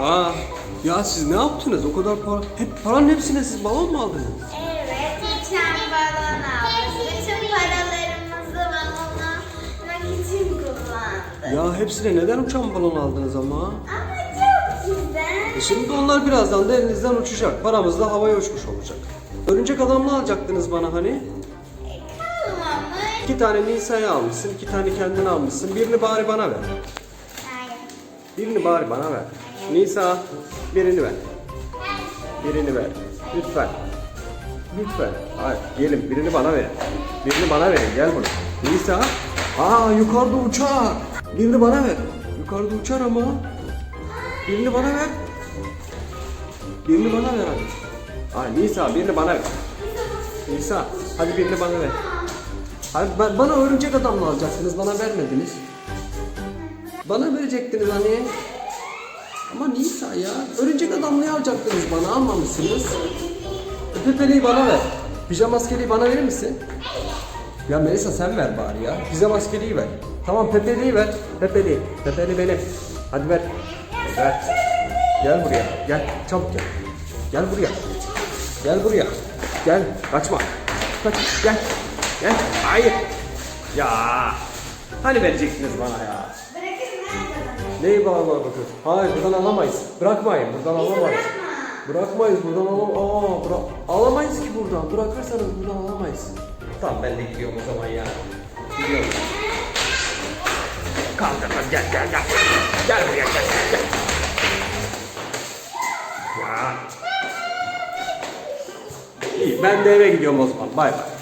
Aa, ya siz ne yaptınız? O kadar para, hep paranın hepsine siz balon mu aldınız? Evet, uçan balon aldık. Bütün paralarımızı balonlamak için kullandık. Ya hepsine neden uçan balon aldınız ama? Ama çok güzel. E şimdi onlar birazdan da elinizden uçacak. Paramız da havaya uçmuş olacak. Örümcek adamla alacaktınız bana hani. E. İki tane Nisa'ya almışsın, iki tane kendine almışsın. Birini bari bana ver. Hayır. Birini bari bana ver. Nisa, birini ver. Birini ver. Lütfen. Lütfen. Hayır, gelin birini bana verin. Birini bana verin, gel buraya. Nisa, aa yukarıda uçar. Birini bana ver. Yukarıda uçar ama. Birini bana ver. Birini bana ver hadi. Ay Nisa, birini bana ver. Nisa, hadi birini bana ver. Ben- bana örümcek adamla alacaksınız, bana vermediniz. Bana verecektiniz hani. Ama Nisa ya. Örümcek adamlığı alacaktınız bana almamışsınız. Pepeliği bana ver. Pijama askeriyi bana verir misin? Ya Melisa sen ver bari ya. Pijama askeriyi ver. Tamam Pepeliği ver. Pepeliği. Pepeli benim. Hadi ver. Ver. Gel buraya. Gel. Çabuk gel. Gel buraya. Gel buraya. Gel. Kaçma. Kaç. Gel. Gel. Hayır. Ya. Hani verecektiniz bana ya? Neyi bana bakıyorsun? Hayır buradan alamayız. Bırakmayın buradan Bizi alamayız. bırakma. Bırakmayız buradan alam Aa, bıra alamayız ki buradan. Bırakırsanız buradan alamayız. Tamam ben de gidiyorum o zaman ya. Gidiyorum. Kaldırmaz gel gel gel. Gel buraya gel gel gel. Ya. İyi ben de eve gidiyorum o zaman. Bay bay.